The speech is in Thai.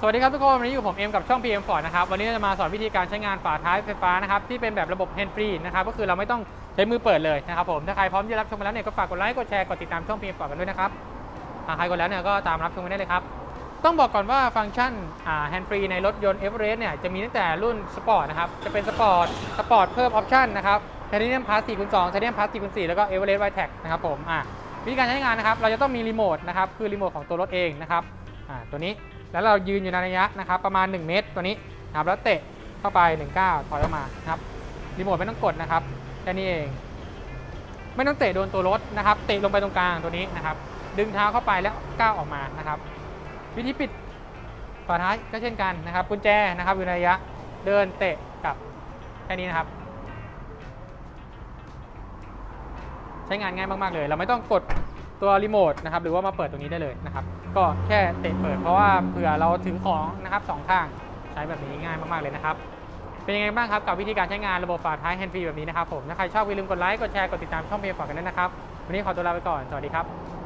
สวัสดีครับทุกคนวันนี้อยู่ผมเอ็มกับช่อง PM Ford นะครับวันนี้จะมาสอนวิธีการใช้งานฝาท้ายไฟฟ้านะครับที่เป็นแบบระบบ hand free นะครับก็คือเราไม่ต้องใช้มือเปิดเลยนะครับผมถ้าใครพร้อมที่จะรับชมแล้วเนี่ยก็ฝากกดไลค์กดแชร์กดติดตามช่อง PM Ford กันด้วยนะครับหากใครกดแล้วเนี่ยก็ตามรับชมกันได้เลยครับต้องบอกก่อนว่าฟังก์ชันอ่า hand free ในรถยนต์ Everest เนี่ยจะมีตั้งแต่รุ่นสปอร์ตนะครับจะเป็นสปอร์ตสปอร์ตเพิ่มออปชั่นนะครับไทเทเนียมพาส4คูณ2ไทเทเนียมพาส4คูณ4แล้วก็ Everest White Tag นะครับผมอ่าวิธีการใช้งานนะครับเราจะต้องมีรีโมทนะครับคือรีโมทของตัวรถเองนะครับอ่าตัวนี้ แล้วเรายืนอยู่ในระยะนะครับประมาณ 1 เมตรตัวนี้นะครับแล้วเตะเข้าไป1ก้าถอยออกมานะครับรีโมทไม่ต้องกดนะครับแค่นี้เอง ไม่ต้องเตะโดนตัวรถนะครับ เตะลงไปตรงกลางตัวนี้นะครับ ดึงเท้าเข้าไปแล้วก้าวออกมานะครับ วิธีปิดฝาท้ายก็เช่นกันนะครับกุญแจนะครับอยู่ในระยะเดินเตะกลับแค่นี้นะครับ ใช้งานง่ายมากๆเลย เราไม่ต้องกดตัวรีโมทนะครับหรือว่ามาเปิดตรงนี้ได้เลยนะครับ ก็แค่เตะเปิดเพราะว่าเผื่อเราถือของนะครับสองข้างใช้แบบนี้ง่ายมากๆเลยนะครับ เป็นยังไงบ้างครับกับวิธีการใช้งานระบบฝาท้ายแฮนด์ฟรีแบบนี้นะครับผมถ้าใครชอบอย่าลืมกดไลค์กดแชร์กดติดตามช่องเพจฝากกันด้วยนะครับวันนี้ขอตัวลาไปก่อนสวัสดีครับ